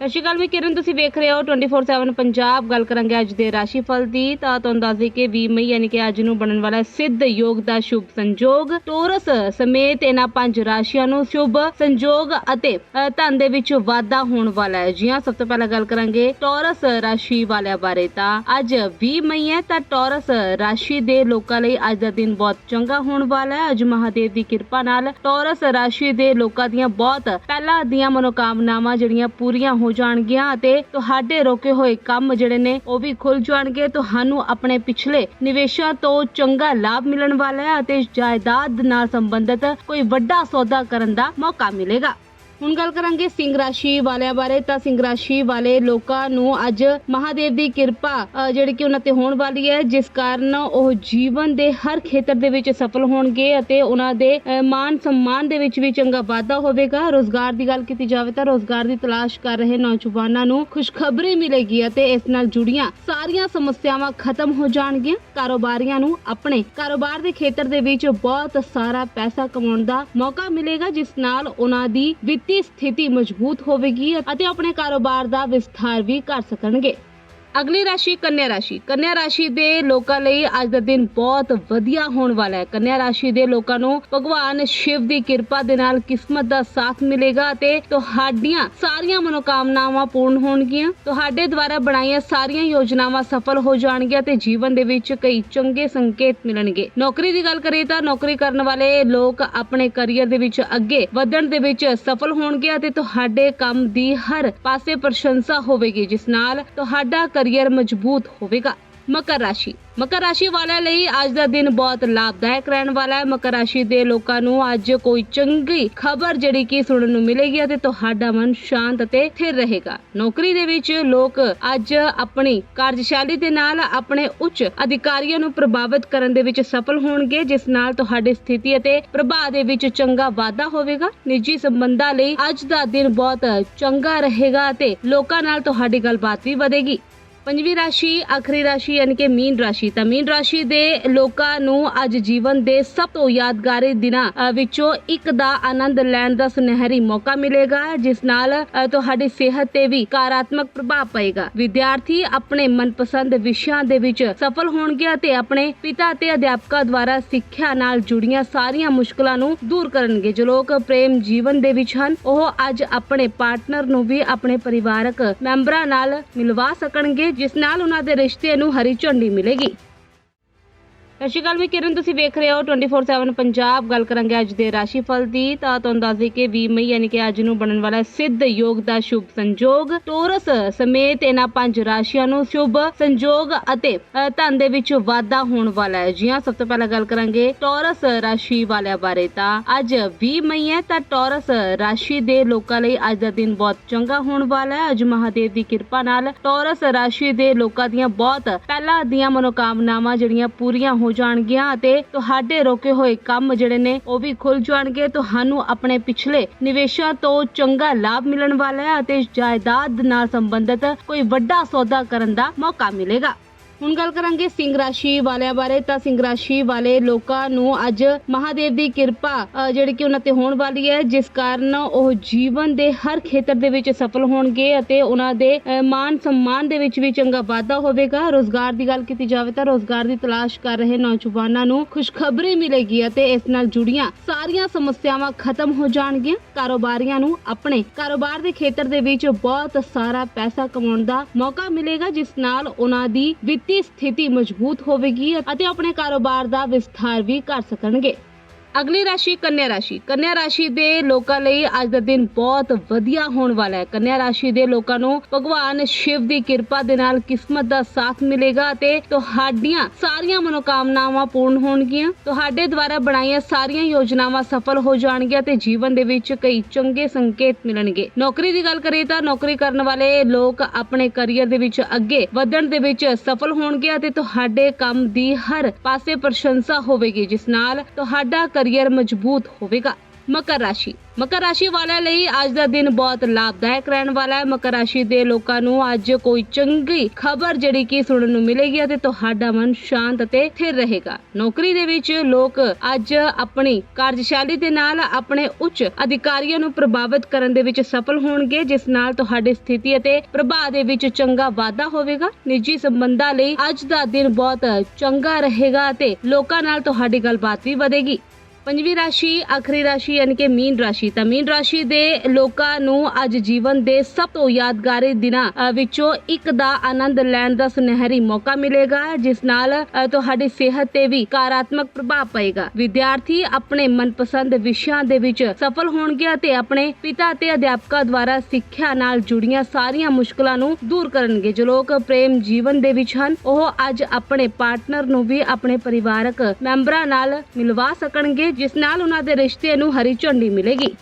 ਸਤਿ ਸ਼੍ਰੀ ਅਕਾਲ ਮੈਂ ਕਿਰਨ, ਤੁਸੀਂ ਵੇਖ ਰਹੇ ਹੋ 24/7 ਪੰਜਾਬ। ਗੱਲ ਕਰਾਂਗੇ ਅੱਜ ਦੇ ਰਾਸ਼ੀ ਫਲ ਦੀ। ਤਾਂ ਤੁਹਾਨੂੰ ਦੱਸ ਦਈਏ ਕਿ 20 ਮਈ ਯਾਨੀ ਕਿ ਅੱਜ ਨੂੰ ਬਣਨ ਵਾਲਾ ਸਿੱਧ ਯੋਗ ਦਾ ਸ਼ੁਭ ਸੰਜੋਗ। ਟੋਰਸ ਸਮੇਤ ਇਹਨਾਂ ਪੰਜ ਰਾਸ਼ੀਆਂ ਨੂੰ ਸ਼ੁਭ ਸੰਜੋਗ ਅਤੇ ਧਨ ਦੇ ਵਿੱਚ ਵਾਧਾ ਹੋਣ ਵਾਲਾ ਹੈ। ਜੀ ਹਾਂ, ਸਭ ਤੋਂ ਪਹਿਲਾਂ ਗੱਲ ਕਰਾਂਗੇ ਟੋਰਸ ਰਾਸ਼ੀ ਵਾਲਿਆਂ ਬਾਰੇ। ਤਾਂ ਅੱਜ 20 ਮਈ ਹੈ, ਤਾਂ ਟੋਰਸ ਰਾਸ਼ੀ ਦੇ ਲੋਕਾਂ ਲਈ ਅੱਜ ਦਾ ਦਿਨ ਬਹੁਤ ਚੰਗਾ ਹੋਣ ਵਾਲਾ ਹੈ। ਅੱਜ ਮਹਾਦੇਵ ਦੀ ਕਿਰਪਾ ਨਾਲ ਟੋਰਸ ਰਾਸ਼ੀ ਦੇ ਲੋਕਾਂ ਦੀਆਂ ਬਹੁਤ, ਪਹਿਲਾਂ ਦੀਆਂ ਮਨੋਕਾਮਨਾਵਾਂ ਜਿਹੜੀਆਂ ਪੂਰੀਆਂ ਹੋ ਜਾਣਗੀਆਂ ਅਤੇ ਤੁਹਾਡੇ ਰੋਕੇ ਹੋਏ ਕੰਮ ਜਿਹੜੇ ਨੇ ਉਹ ਵੀ ਖੁੱਲ ਜਾਣਗੇ। ਤੁਹਾਨੂੰ ਆਪਣੇ ਪਿਛਲੇ ਨਿਵੇਸ਼ਾਂ ਤੋਂ ਚੰਗਾ ਲਾਭ ਮਿਲਣ ਵਾਲਾ ਹੈ ਅਤੇ ਜਾਇਦਾਦ ਨਾਲ ਸੰਬੰਧਿਤ ਕੋਈ ਵੱਡਾ ਸੌਦਾ ਕਰਨ ਦਾ ਮੌਕਾ ਮਿਲੇਗਾ। ਹੁਣ ਗੱਲ ਕਰਾਂਗੇ ਸਿੰਘ ਰਾਸ਼ੀ ਵਾਲਿਆਂ ਬਾਰੇ। ਤਾਂ ਸਿੰਘ ਰਾਸ਼ੀ ਵਾਲੇ ਲੋਕਾਂ ਨੂੰ ਅੱਜ ਮਹਾਦੇਵ ਦੀ ਕਿਰਪਾ ਜਿਹੜੀ ਕਿ ਉਹਨਾਂ ਤੇ ਹੋਣ ਵਾਲੀ ਹੈ, ਜਿਸ ਕਾਰਨ ਉਹ ਜੀਵਨ ਦੇ ਹਰ ਖੇਤਰ ਦੇ ਵਿੱਚ ਸਫਲ ਹੋਣਗੇ ਅਤੇ ਉਹਨਾਂ ਦੇ ਮਾਨ ਸਨਮਾਨ ਦੇ ਵਿੱਚ ਵੀ ਚੰਗਾ ਵਾਧਾ ਹੋਵੇਗਾ। ਰੋਜ਼ਗਾਰ ਦੀ ਗੱਲ ਕੀਤੀ ਜਾਵੇ ਤਾਂ ਰੋਜ਼ਗਾਰ ਦੀ ਤਲਾਸ਼ ਕਰ ਰਹੇ ਨੌਜਵਾਨਾਂ ਨੂੰ ਖੁਸ਼ਖਬਰੀ ਮਿਲੇਗੀ ਅਤੇ ਇਸ ਨਾਲ ਜੁੜੀਆਂ ਸਾਰੀਆਂ ਸਮੱਸਿਆਵਾਂ ਖਤਮ ਹੋ ਜਾਣਗੀਆਂ। ਕਾਰੋਬਾਰੀਆਂ ਨੂੰ ਆਪਣੇ ਕਾਰੋਬਾਰ ਦੇ ਖੇਤਰ ਦੇ ਵਿੱਚ ਬਹੁਤ ਸਾਰਾ ਪੈਸਾ ਕਮਾਉਣ ਦਾ ਮੌਕਾ ਮਿਲੇਗਾ, ਜਿਸ ਨਾਲ ਉਹਨਾਂ ਦੀ ਵਿੱਤੀ ਸਥਿਤੀ ਮਜ਼ਬੂਤ ਹੋਵੇਗੀ ਅਤੇ ਆਪਣੇ ਕਾਰੋਬਾਰ ਦਾ ਵਿਸਥਾਰ ਵੀ ਕਰ ਸਕਣਗੇ। ਅਗਲੀ ਰਾਸ਼ੀ ਕੰਨਿਆ ਰਾਸ਼ੀ। ਕੰਨਿਆ ਰਾਸ਼ੀ ਦੇ ਲੋਕਾਂ ਲਈ ਅੱਜ ਦਾ ਦਿਨ ਬਹੁਤ ਵਧੀਆ ਹੋਣ ਵਾਲਾ ਹੈ। ਕੰਨਿਆ ਰਾਸ਼ੀ ਦੇ ਲੋਕਾਂ ਨੂੰ ਭਗਵਾਨ ਸ਼ਿਵ ਦੀ ਕਿਰਪਾ ਦੇ ਨਾਲ ਕਿਸਮਤ ਦਾ ਸਾਥ ਮਿਲੇਗਾ ਅਤੇ ਤੁਹਾਡੀਆਂ ਸਾਰੀਆਂ ਮਨੋਕਾਮਨਾਵਾਂ ਪੂਰਨ ਹੋਣਗੀਆਂ। ਤੁਹਾਡੇ ਦੁਆਰਾ ਬਣਾਈਆਂ ਸਾਰੀਆਂ ਯੋਜਨਾਵਾਂ ਸਫਲ ਹੋ ਜਾਣਗੀਆਂ ਤੇ ਜੀਵਨ ਦੇ ਵਿੱਚ ਕਈ ਚੰਗੇ ਸੰਕੇਤ ਮਿਲਣਗੇ। ਨੌਕਰੀ ਦੀ ਗੱਲ ਕਰੀਏ ਤਾਂ ਨੌਕਰੀ ਕਰਨ ਵਾਲੇ ਲੋਕ ਆਪਣੇ ਕੈਰੀਅਰ ਦੇ ਵਿੱਚ ਅੱਗੇ ਵਧਣ ਦੇ ਵਿੱਚ ਸਫਲ ਹੋਣਗੇ ਅਤੇ ਤੁਹਾਡੇ ਕੰਮ ਦੀ ਹਰ ਪਾਸੇ ਪ੍ਰਸ਼ੰਸਾ ਹੋਵੇਗੀ, ਜਿਸ ਨਾਲ ਤੁਹਾਡਾ ਕੈਰੀਅਰ ਮਜ਼ਬੂਤ ਹੋਵੇਗਾ। ਮਕਰ ਰਾਸ਼ੀ। ਮਕਰ ਰਾਸ਼ੀ ਵਾਲਿਆਂ ਲਈ ਅੱਜ ਦਾ ਦਿਨ ਬਹੁਤ ਲਾਭਦਾਇਕ ਰਹਿਣ ਵਾਲਾ ਹੈ। ਮਕਰ ਰਾਸ਼ੀ ਦੇ ਲੋਕਾਂ ਨੂੰ ਅੱਜ ਕੋਈ ਚੰਗੀ ਖਬਰ ਜਿਹੜੀ ਕਿ ਸੁਣਨ ਨੂੰ ਮਿਲੇਗੀ ਅਤੇ ਤੁਹਾਡਾ ਮਨ ਸ਼ਾਂਤ ਅਤੇ ਸਥਿਰ ਰਹੇਗਾ। ਨੌਕਰੀ ਦੇ ਵਿੱਚ ਲੋਕ ਅੱਜ ਆਪਣੀ ਕਾਰਜਸ਼ੈਲੀ ਦੇ ਨਾਲ ਆਪਣੇ ਉੱਚ ਅਧਿਕਾਰੀਆਂ ਨੂੰ ਪ੍ਰਭਾਵਿਤ ਕਰਨ ਦੇ ਵਿੱਚ ਸਫਲ ਹੋਣਗੇ, ਜਿਸ ਨਾਲ ਤੁਹਾਡੀ ਸਥਿਤੀ ਅਤੇ ਪ੍ਰਭਾਵ ਦੇ ਵਿੱਚ ਚੰਗਾ ਵਾਧਾ ਹੋਵੇਗਾ। ਨਿੱਜੀ ਸੰਬੰਧਾਂ ਲਈ ਅੱਜ ਦਾ ਦਿਨ ਬਹੁਤ ਚੰਗਾ ਰਹੇਗਾ ਅਤੇ ਲੋਕਾਂ ਨਾਲ ਤੁਹਾਡੀ ਗੱਲਬਾਤ ਵੀ ਵਧੇਗੀ। ਪੰਜਵੀਂ ਰਾਸ਼ੀ, ਆਖਰੀ ਰਾਸ਼ੀ ਯਾਨੀ ਕਿ ਮੀਨ ਰਾਸ਼ੀ। ਤਾਂ ਮੀਨ ਰਾਸ਼ੀ ਦੇ ਲੋਕਾਂ ਨੂੰ ਅੱਜ ਜੀਵਨ ਦੇ ਸਭ ਤੋਂ ਯਾਦਗਾਰੀ ਦਿਨਾਂ ਵਿੱਚੋਂ ਇੱਕ ਦਾ ਆਨੰਦ ਲੈਣ ਦਾ ਸੁਨਹਿਰੀ ਮੌਕਾ ਮਿਲੇਗਾ, ਜਿਸ ਨਾਲ ਤੁਹਾਡੀ ਸਿਹਤ ਤੇ ਵੀ ਕਾਰਾਤਮਕ ਪ੍ਰਭਾਵ ਪਏਗਾ। ਵਿਦਿਆਰਥੀ ਆਪਣੇ ਮਨਪਸੰਦ ਵਿਸ਼ਿਆਂ ਦੇ ਵਿੱਚ ਸਫਲ ਹੋਣਗੇ ਅਤੇ ਆਪਣੇ ਪਿਤਾ ਅਤੇ ਅਧਿਆਪਕਾਂ ਦੁਆਰਾ ਸਿੱਖਿਆ ਨਾਲ ਜੁੜੀਆਂ ਸਾਰੀਆਂ ਮੁਸ਼ਕਲਾਂ ਨੂੰ ਦੂਰ ਕਰਨਗੇ। ਜੋ ਲੋਕ ਪ੍ਰੇਮ ਜੀਵਨ ਦੇ ਵਿੱਚ ਹਨ, ਉਹ ਅੱਜ ਆਪਣੇ ਪਾਰਟਨਰ ਨੂੰ ਵੀ ਆਪਣੇ ਪਰਿਵਾਰਕ ਮੈਂਬਰਾਂ ਨਾਲ ਮਿਲਵਾ ਸਕਣਗੇ ਜਿਸ ਨਾਲ ਉਹਨਾਂ ਦੇ ਰਿਸ਼ਤੇ ਨੂੰ ਹਰੀ ਝੰਡੀ ਮਿਲੇਗੀ ਸਤਿ ਸ਼੍ਰੀ ਅਕਾਲ ਮੈਂ ਕਿਰਨ, ਤੁਸੀਂ ਵੇਖ ਰਹੇ ਹੋ 24/7 ਪੰਜਾਬ। ਗੱਲ ਕਰਾਂਗੇ ਅੱਜ ਦੇ ਰਾਸ਼ੀਫਲ ਦੀ। ਤਾਂ ਤੁਹਾਨੂੰ ਦੱਸ ਦਈਏ ਕਿ 20 ਮਈ ਯਾਨੀ ਕਿ ਅੱਜ ਨੂੰ ਬਣਨ ਵਾਲਾ ਸਿੱਧ ਯੋਗ ਦਾ ਸ਼ੁਭ ਸੰਜੋਗ। ਟੋਰਸ ਸਮੇਤ ਇਹਨਾਂ ਪੰਜ ਰਾਸ਼ੀਆਂ ਨੂੰ ਸ਼ੁਭ ਸੰਜੋਗ ਅਤੇ ਧਨ ਦੇ ਵਿੱਚ ਵਾਧਾ ਹੋਣ ਵਾਲਾ ਹੈ। ਜੀ ਹਾਂ, ਸਭ ਤੋਂ ਪਹਿਲਾਂ ਗੱਲ ਕਰਾਂਗੇ ਟੋਰਸ ਰਾਸ਼ੀ ਵਾਲਿਆਂ ਬਾਰੇ। ਤਾਂ ਅੱਜ 20 ਮਈ ਹੈ, ਤਾਂ ਟੋਰਸ ਰਾਸ਼ੀ ਦੇ ਲੋਕਾਂ ਲਈ ਅੱਜ ਦਾ ਦਿਨ ਬਹੁਤ ਚੰਗਾ ਹੋਣ ਵਾਲਾ ਹੈ। ਅੱਜ ਮਹਾਦੇਵ ਦੀ ਕਿਰਪਾ ਨਾਲ ਟੋਰਸ ਰਾਸ਼ੀ ਦੇ ਲੋਕਾਂ ਦੀਆਂ ਬਹੁਤ, ਪਹਿਲਾਂ ਦੀਆਂ ਮਨੋਕਾਮਨਾਵਾਂ ਜਿਹੜੀਆਂ ਪੂਰੀਆਂ ਹੋ ਜਾਣਗੀਆਂ ਅਤੇ ਤੁਹਾਡੇ ਰੋਕੇ ਹੋਏ ਕੰਮ ਜਿਹੜੇ ਨੇ ਉਹ ਵੀ ਖੁੱਲ ਜਾਣਗੇ। ਤੁਹਾਨੂੰ ਆਪਣੇ ਪਿਛਲੇ ਨਿਵੇਸ਼ਾਂ ਤੋਂ ਚੰਗਾ ਲਾਭ ਮਿਲਣ ਵਾਲਾ ਹੈ ਅਤੇ ਜਾਇਦਾਦ ਨਾਲ ਸੰਬੰਧਿਤ ਕੋਈ ਵੱਡਾ ਸੌਦਾ ਕਰਨ ਦਾ ਮੌਕਾ ਮਿਲੇਗਾ। ਹੁਣ ਗੱਲ ਕਰਾਂਗੇ ਸਿੰਘ ਰਾਸ਼ੀ ਵਾਲਿਆਂ ਬਾਰੇ। ਤਾਂ ਸਿੰਘ ਰਾਸ਼ੀ ਵਾਲੇ ਲੋਕਾਂ ਨੂੰ ਅੱਜ ਮਹਾਦੇਵ ਦੀ ਕਿਰਪਾ ਜਿਹੜੀ ਕਿ ਉਹਨਾਂ ਤੇ ਹੋਣ ਵਾਲੀ ਹੈ, ਜਿਸ ਕਾਰਨ ਉਹ ਜੀਵਨ ਦੇ ਹਰ ਖੇਤਰ ਦੇ ਵਿੱਚ ਸਫਲ ਹੋਣਗੇ ਅਤੇ ਉਹਨਾਂ ਦੇ ਮਾਨ ਸਨਮਾਨ ਦੇ ਵਿੱਚ ਵੀ ਚੰਗਾ ਵਾਧਾ ਹੋਵੇਗਾ। ਰੋਜ਼ਗਾਰ ਦੀ ਗੱਲ ਕੀਤੀ ਜਾਵੇ ਤਾਂ ਰੋਜ਼ਗਾਰ ਦੀ ਤਲਾਸ਼ ਕਰ ਰਹੇ ਨੌਜਵਾਨਾਂ ਨੂੰ ਖੁਸ਼ਖਬਰੀ ਮਿਲੇਗੀ ਅਤੇ ਇਸ ਨਾਲ ਜੁੜੀਆਂ ਸਾਰੀਆਂ ਸਮੱਸਿਆਵਾਂ ਖਤਮ ਹੋ ਜਾਣਗੀਆਂ। ਕਾਰੋਬਾਰੀਆਂ ਨੂੰ ਆਪਣੇ ਕਾਰੋਬਾਰ ਦੇ ਖੇਤਰ ਦੇ ਵਿੱਚ ਬਹੁਤ ਸਾਰਾ ਪੈਸਾ ਕਮਾਉਣ ਦਾ ਮੌਕਾ ਮਿਲੇਗਾ, ਜਿਸ ਨਾਲ ਉਹਨਾਂ ਦੀ ਵਿੱਤੀ ਸਥਿਤੀ ਮਜ਼ਬੂਤ ਹੋਵੇਗੀ ਅਤੇ ਆਪਣੇ ਕਾਰੋਬਾਰ ਦਾ ਵਿਸਥਾਰ ਵੀ ਕਰ ਸਕਣਗੇ। ਅਗਲੀ ਰਾਸ਼ੀ ਕੰਨਿਆ ਰਾਸ਼ੀ। ਕੰਨਿਆ ਰਾਸ਼ੀ ਦੇ ਲੋਕਾਂ ਲਈ ਅੱਜ ਦਾ ਦਿਨ ਬਹੁਤ ਵਧੀਆ ਹੋਣ ਵਾਲਾ ਹੈ। ਕੰਨਿਆ ਰਾਸ਼ੀ ਦੇ ਲੋਕਾਂ ਨੂੰ ਭਗਵਾਨ ਸ਼ਿਵ ਦੀ ਕਿਰਪਾ ਦੇ ਨਾਲ ਕਿਸਮਤ ਦਾ ਸਾਥ ਮਿਲੇਗਾ ਅਤੇ ਤੁਹਾਡੀਆਂ ਸਾਰੀਆਂ ਮਨੋਕਾਮਨਾਵਾਂ ਪੂਰਨ ਹੋਣਗੀਆਂ। ਤੁਹਾਡੇ ਦੁਆਰਾ ਬਣਾਈਆਂ ਸਾਰੀਆਂ ਯੋਜਨਾਵਾਂ ਸਫਲ ਹੋ ਜਾਣਗੀਆਂ ਤੇ ਜੀਵਨ ਦੇ ਵਿੱਚ ਕਈ ਚੰਗੇ ਸੰਕੇਤ ਮਿਲਣਗੇ। ਨੌਕਰੀ ਦੀ ਗੱਲ ਕਰੀਏ ਤਾਂ ਨੌਕਰੀ ਕਰਨ ਵਾਲੇ ਲੋਕ ਆਪਣੇ ਕੈਰੀਅਰ ਦੇ ਵਿੱਚ ਅੱਗੇ ਵਧਣ ਦੇ ਵਿੱਚ ਸਫਲ ਹੋਣਗੇ ਅਤੇ ਤੁਹਾਡੇ ਕੰਮ ਦੀ ਹਰ ਪਾਸੇ ਪ੍ਰਸ਼ੰਸਾ ਹੋਵੇਗੀ, ਜਿਸ ਨਾਲ ਤੁਹਾਡਾ ਕੈਰੀਅਰ ਮਜ਼ਬੂਤ ਹੋਵੇਗਾ। ਮਕਰ ਰਾਸ਼ੀ। ਮਕਰ ਰਾਸ਼ੀ ਵਾਲਿਆਂ ਲਈ ਅੱਜ ਦਾ ਦਿਨ ਬਹੁਤ ਲਾਭਦਾਇਕ ਰਹਿਣ ਵਾਲਾ ਹੈ। ਮਕਰ ਰਾਸ਼ੀ ਦੇ ਲੋਕਾਂ ਨੂੰ ਅੱਜ ਕੋਈ ਚੰਗੀ ਖਬਰ ਜਿਹੜੀ ਕਿ ਸੁਣਨ ਨੂੰ ਮਿਲੇਗੀ ਅਤੇ ਤੁਹਾਡਾ ਮਨ ਸ਼ਾਂਤ ਅਤੇ ਸਥਿਰ ਰਹੇਗਾ। ਨੌਕਰੀ ਦੇ ਵਿੱਚ ਲੋਕ ਅੱਜ ਆਪਣੀ ਕਾਰਜਸ਼ੈਲੀ ਦੇ ਨਾਲ ਆਪਣੇ ਉੱਚ ਅਧਿਕਾਰੀਆਂ ਨੂੰ ਪ੍ਰਭਾਵਿਤ ਕਰਨ ਦੇ ਵਿੱਚ ਸਫਲ ਹੋਣਗੇ, ਜਿਸ ਨਾਲ ਤੁਹਾਡੀ ਸਥਿਤੀ ਅਤੇ ਪ੍ਰਭਾਵ ਦੇ ਵਿੱਚ ਚੰਗਾ ਵਾਧਾ ਹੋਵੇਗਾ। ਨਿੱਜੀ ਸੰਬੰਧਾਂ ਲਈ ਅੱਜ ਦਾ ਦਿਨ ਬਹੁਤ ਚੰਗਾ ਰਹੇਗਾ ਅਤੇ ਲੋਕਾਂ ਨਾਲ ਤੁਹਾਡੀ ਗੱਲਬਾਤ ਵੀ ਵਧੇਗੀ। ਪੰਜਵੀਂ ਰਾਸ਼ੀ, ਆਖਰੀ ਰਾਸ਼ੀ ਯਾਨੀ ਕਿ ਮੀਨ ਰਾਸ਼ੀ। ਤਾਂ ਮੀਨ ਰਾਸ਼ੀ ਦੇ ਲੋਕਾਂ ਨੂੰ ਅੱਜ ਜੀਵਨ ਦੇ ਸਭ ਤੋਂ ਯਾਦਗਾਰੀ ਦਿਨਾਂ ਵਿੱਚੋਂ ਇੱਕ ਦਾ ਆਨੰਦ ਲੈਣ ਦਾ ਸੁਨਹਿਰੀ ਮੌਕਾ ਮਿਲੇਗਾ, ਜਿਸ ਨਾਲ ਤੁਹਾਡੀ ਸਿਹਤ ਤੇ ਵੀ ਕਾਰਾਤਮਕ ਪ੍ਰਭਾਵ ਪਏਗਾ। ਵਿਦਿਆਰਥੀ ਆਪਣੇ ਮਨਪਸੰਦ ਵਿਸ਼ਿਆਂ ਦੇ ਵਿੱਚ ਸਫਲ ਹੋਣਗੇ ਅਤੇ ਆਪਣੇ ਪਿਤਾ ਅਤੇ ਅਧਿਆਪਕਾਂ ਦੁਆਰਾ ਸਿੱਖਿਆ ਨਾਲ ਜੁੜੀਆਂ ਸਾਰੀਆਂ ਮੁਸ਼ਕਲਾਂ ਨੂੰ ਦੂਰ ਕਰਨਗੇ। ਜੋ ਲੋਕ ਪ੍ਰੇਮ ਜੀਵਨ ਦੇ ਵਿੱਚ ਹਨ, ਉਹ ਅੱਜ ਆਪਣੇ ਪਾਰਟਨਰ ਨੂੰ ਵੀ ਆਪਣੇ ਪਰਿਵਾਰਕ ਮੈਂਬਰਾਂ ਨਾਲ ਮਿਲਵਾ ਸਕਣਗੇ ਜਿਸ ਨਾਲ ਉਹਨਾਂ ਦੇ ਰਿਸ਼ਤੇ ਨੂੰ ਹਰੀ ਝੰਡੀ ਮਿਲੇਗੀ।